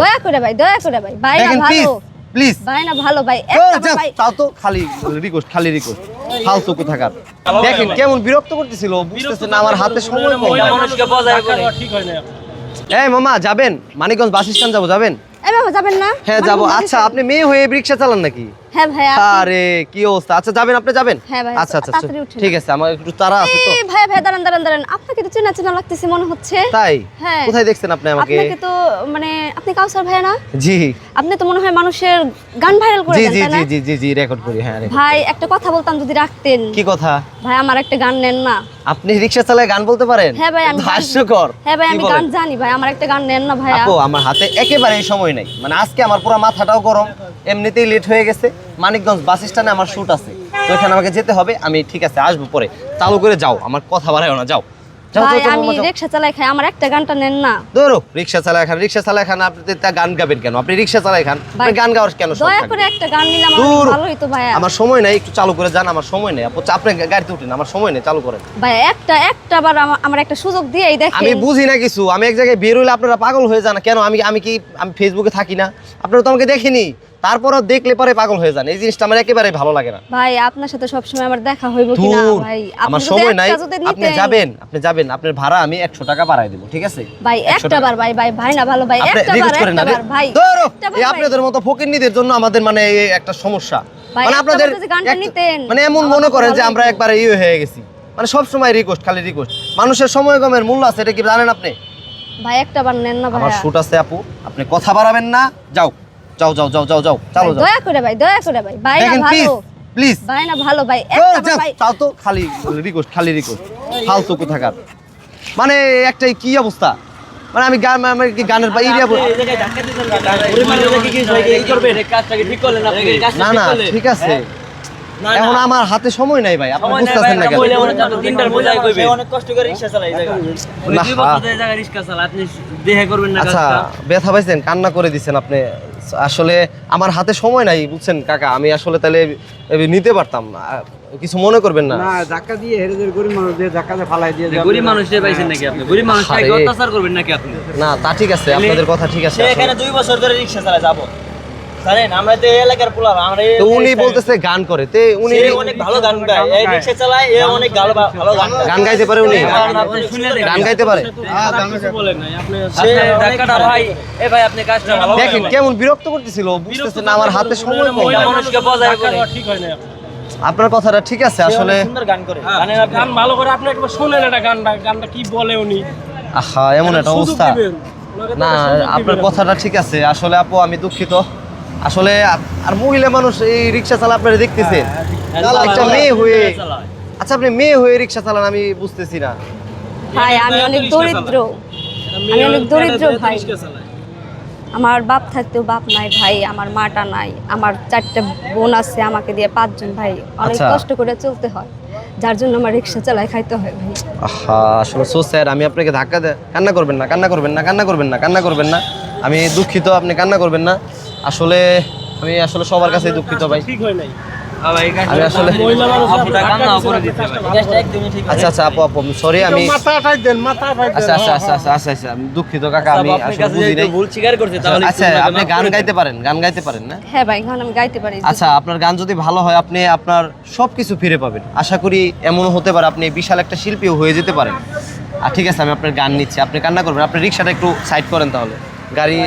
দয়া করে ভাই দয়া করে ভাই। ভাই না ভালো। প্লিজ ভাই না ভালো ভাই। একটা ভাই তাও তো খালি রিকোয়েস্ট খালি রিকোয়েস্ট ফালতু কোথাকার। দেখেন কেমন বিরক্ত করতেছিল বুঝতেছেন না আমার হাতে সময় কম। মানুষকে বজায় করে ঠিক হয় না এই মামা যাবেন। মানিকগঞ্জ বাস স্ট্যান্ড যাব যাবেন? এই যাবেন না? হ্যাঁ মানে আচ্ছা আপনি মেয়ে হয়ে রিক্সা চালান নাকি? হ্যাঁ ভাই আরে কি অবস্থা? আচ্ছা যাবেন আপনি যাবেন? হ্যাঁ ভাই, আচ্ছা আচ্ছা ঠিক আছে আমার একটু তাড়া আছে তো। ভাই ভাই দাঁড়ান দাঁড়ান দাঁড়ান। আপনাকে তো চেনা চেনা লাগতেছে মনে হচ্ছে। তাই? হ্যাঁ। কোথায় দেখছেন আপনি আমাকে? আপনাকে তো মানে আপনি কাউসার ভাই না? জি। আপনি তো মনে হয় মানুষের গান ভাইরাল করে দেন না? জি জি জি জি রেকর্ড করি হ্যাঁ ভাই একটা কথা বলতাম যদি রাখতেন। কি কথা? ভাই আমার একটা গান নেন না। আপনি রিক্সা চালায় গান বলতে পারেন? হ্যাঁ ভাই আমি হাস্যকর হ্যাঁ ভাই আমি গান জানি ভাই আমার একটা গান নেন না ভাই আপু আমার হাতে একেবারে সময় নেই। মানে আজকে আমার পুরো মাথাটাও গরম, এমনিতেই লেট হয়ে গেছে। মানিকগঞ্জ বাস স্ট্যান্ডে আমার শ্যুট আছে। তো এখানে আমাকে যেতে হবে, আমি ঠিক আছে, আসব পরে। চালু করে যাও, আমার কথা বাড়ায় না, যাও। ভাই আমি। রিক্সা চালাই খাই আমার একটা গানটা নেন না। ধরো রিক্সা চালায় খান রিক্সা চালায় খান আপনি তো গান গাবেন কেন? আপনি রিক্সা চালায় খান আপনি গান গাওয়ার কেন দয়া করে একটা গান নিলে আমার ভালো হইতো ভাইয়া। আমার সময় নাই একটু চালু করে যান আমার সময় নেই। আপু আপনি গাড়িতে উঠেন আমার সময় নেই চালু করেন। ভাই একটা একটা বার আমার একটা সুযোগ দিয়েই দেখেন। আমি বুঝি না কিছু আমি এক জায়গায় বের হইলে আপনারা পাগল হয়ে যান কেন? আমি আমি কি আমি ফেসবুকে থাকি না? আপনারা তো আমাকে দেখিনি। তারপরও দেখলে পরে পাগল হয়ে যান। এই জিনিসটা আমার একেবারে ভালো লাগে না। ভাই আপনার সাথে সবসময় আমার দেখা হইব কিনা? ধুর, ভাই আমার সময় নাই আপনি যাবেন আপনি যাবেন আপনার ভাড়া আমি একশো টাকা বাড়াই দেবো ঠিক আছে? ভাই একটা বার ভাই ভাই ভাই না ভালো ভাই একটা বার না একটা বার ভাই ধরো, এই আপনাদের মতো ফকিন্নিদের জন্য আমাদের মানে একটা সমস্যা। মানে আপনাদের মানে এমন মনে করেন যে আমরা। একবারে ইয়ে হয়ে গেছি। মানে সব সময় রিকোয়েস্ট খালি রিকোয়েস্ট মানুষের সময় কমের মূল্য আছে এটা কি জানেন আপনি? ভাই একটা বার নেন না ভাই আমার শুট আছে আপু আপনি কথা বাড়াবেন না যাও। যাও যাও যাও যাও যাও চালো যাও। দয়া করে ভাই দয়া করে ভাই ভাই না ভালো। প্লিজ ভাই না ভালো ভাই একটা ভাই তাও তো খালি রিকোয়েস্ট খালি রিকোয়েস্ট ফালতু কোথাকার। মানে একটাই কি অবস্থা? মানে আমি গান আমার কি গানের বা এরিয়া না, গরিব মানুষকে কি সবাই এই করবেন? এই কাজটাকে ঠিক করলেন আপনি। না না ঠিক আছে। এখন আমার হাতে সময় নাই ভাই। আপনি বুঝতেছেন না কেন? মনে তিনটার বোঝাই কইবেন। অনেক কষ্ট করে রিক্সা চালায় এই জায়গায়। দুই বছর ধরে এই জায়গায় রিক্সা চালায়, আপনি দেহে করবেন না আচ্ছা ব্যথা পাইছেন কান্না করে দিছেন আপনি। আসলে আমার হাতে সময় নাই বুঝছেন কাকা? আমি আসলে তাহলে নিতে পারতাম না। কিছু মনে করবেন না? না ধাক্কা দিয়ে হেরে যে গরিব মানুষ দিয়ে ধাক্কা দিয়ে ফালাই দিয়ে গরিব গরিব দিয়ে পাইছেন নাকি আপনি? গরিব মানুষ অত্যাচার করবেন নাকি আপনি? না তা ঠিক আছে আপনাদের কথা ঠিক আছে এখানে দুই বছর ধরে রিক্সা চালায় যাব। জানেন আমরা তো এই এলাকার পোলা আমরা তো উনি বলতেছে গান করে। তে উনি অনেক ভালো গান গায়। এই রিক্সা চালায় এ অনেক ভালো ভালো গান গান গাইতে পারে উনি? দেখেন। গান গাইতে পারে? বলেন নাই আপনি আপনি ধাক্কাটা ভাই। এ ভাই আপনি কাজটা ভালো দেখেন কেমন বিরক্ত করতেছিল বুঝতেছেন না আমার হাতে সময় কম মানুষকে বজায় করে। ঠিক হয় না আপনার। কথাটা ঠিক আছে আসলে সুন্দর গান করে। গান ভালো করে আপনি একবার শোনেন এটা গানটা। গানটা কি বলে উনি? আহা এমন একটা অবস্থা। না আপনার কথাটা ঠিক আছে। আসলে আপু আমি দুঃখিত। আসলে আর মহিলা মানুষ এই রিক্সা চালা আপনারা দেখতেছে একটা মেয়ে হয়ে আচ্ছা আপনি মেয়ে হয়ে রিক্সা চালান আমি বুঝতেছি না। ভাই আমি অনেক দরিদ্র। আমি অনেক দরিদ্র ভাই। আমার বাপ থাকতেও বাপ নাই ভাই আমার মাটা নাই। আমার চারটে বোন আছে আমাকে দিয়ে পাঁচজন ভাই। অনেক আচ্ছা। কষ্ট করে চলতে হয়। যার জন্য আমার রিক্সা চালাই খাইতে হয় ভাই। আহা আসলে সো স্যার আমি আপনাকে ধাক্কা দে কান্না করবেন না কান্না করবেন না কান্না করবেন না কান্না করবেন না। আমি দুঃখিত আপনি কান্না করবেন না। আসলে আমি আসলে সবার কাছে দুঃখিত ভাই। ঠিক হয় নাই। ভাই, এই কাজটা আমি আসলে-। কাজটা একদমই ঠিক আচ্ছা আচ্ছা আপু আপু সরি আমি আচ্ছা আচ্ছা আচ্ছা আচ্ছা আচ্ছা আচ্ছা আমি দুঃখিত কাকা আমি আসলে বুঝি নাই। ভুল স্বীকার করছে তাহলে আচ্ছা আপনি গান গাইতে পারেন গান গাইতে পারেন না? হ্যাঁ ভাই গান আমি গাইতে পারি। আচ্ছা আপনার গান যদি ভালো হয় আপনি আপনার সব কিছু ফিরে পাবেন। আশা করি এমনও হতে পারে আপনি বিশাল একটা শিল্পীও হয়ে যেতে পারেন। আর ঠিক আছে আমি আপনার গান নিচ্ছি আপনি কান্না করবেন আপনি রিক্সাটা একটু সাইড করেন তাহলে। গাড়ি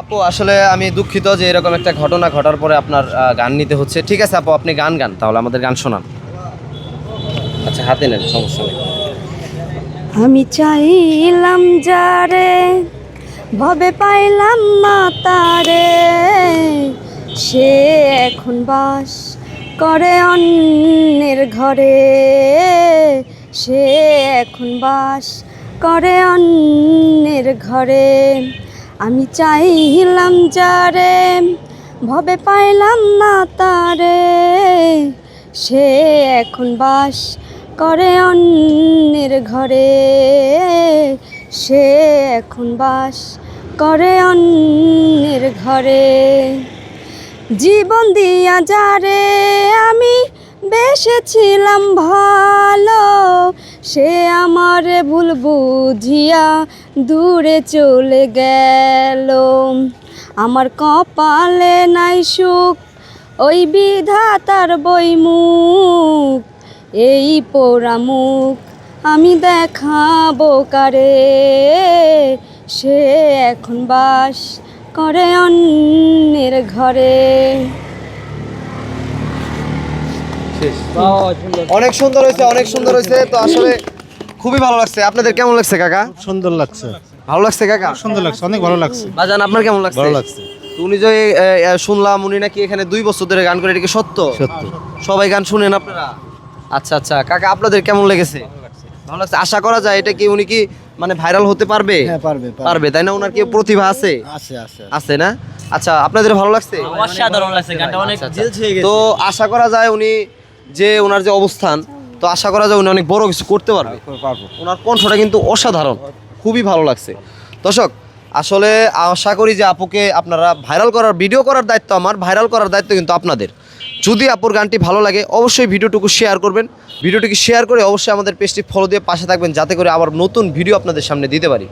আপু, আসলে আমি দুঃখিত যে এরকম একটা ঘটনা ঘটার পরে আপনার গান নিতে হচ্ছে। ঠিক আছে আপু, আপনি গান গান, তাহলে আমাদের গান শোনান। আচ্ছা হাতে নেন, সমস্যা নেই। আমি চাইলাম যারে, ভবে পাইলাম না তারে। সে এখন বাস করে অন্যের ঘরে। সে এখন বাস করে অন্যের ঘরে। আমি চাইলাম যারে ভবে পাইলাম না তারে। সে এখন বাস করে অন্যের ঘরে। সে এখন বাস করে অন্যের ঘরে। জীবন দিয়া যারে আমি বেসেছিলাম ভালো। সে আমারে ভুল বুঝিয়া দূরে চলে গেল। আমার কপালে নাই সুখ, ওই বিধাতার বই মুখ এই পোড়া মুখ আমি দেখাবো কারে? সে এখন বাস করে অন্যের ঘরে। অনেক সুন্দর হয়েছে অনেক সুন্দর হয়েছে। তো আসলে খুবই ভালো লাগছে। আপনাদের কেমন লাগছে কাকা? সুন্দর লাগছে। ভালো লাগছে কাকা? সুন্দর লাগছে অনেক ভালো লাগছে। বাজান আপনার কেমন লাগছে? ভালো লাগছে। উনি যে শুনলাম উনি নাকি এখানে দুই বছর ধরে গান করে এটা কি সত্য? সত্য। সবাই গান শুনেন আপনারা? আচ্ছা আচ্ছা। কাকা আপনাদের কেমন লেগেছে? ভালো লাগছে। আশা করা যায় এটা কি উনি কি মানে ভাইরাল হতে পারবে? হ্যাঁ পারবে পারবে। তাই না? ওনার কি প্রতিভা আছে? আছে আছে আছে। না? আচ্ছা আপনাদের ভালো লাগছে? অসাধারণ লাগছে গানটা অনেক আচ্ছা, আচ্ছা। গেছে। তো আশা করা যায় উনি যে ওনার যে অবস্থান তো আশা করা যায় উনি অনেক বড় কিছু করতে পারবে। ওনার কণ্ঠটা কিন্তু অসাধারণ খুবই ভালো লাগছে। দর্শক আসলে আশা করি যে আপুকে আপনারা ভাইরাল করার ভিডিও করার দায়িত্ব আমার ভাইরাল করার দায়িত্ব কিন্তু আপনাদের। যদি আপুর গানটি ভালো লাগে অবশ্যই ভিডিওটুকু শেয়ার করবেন। ভিডিওটিকে শেয়ার করে অবশ্যই আমাদের পেজটি ফলো দিয়ে পাশে থাকবেন যাতে করে আবার নতুন ভিডিও আপনাদের সামনে দিতে পারি।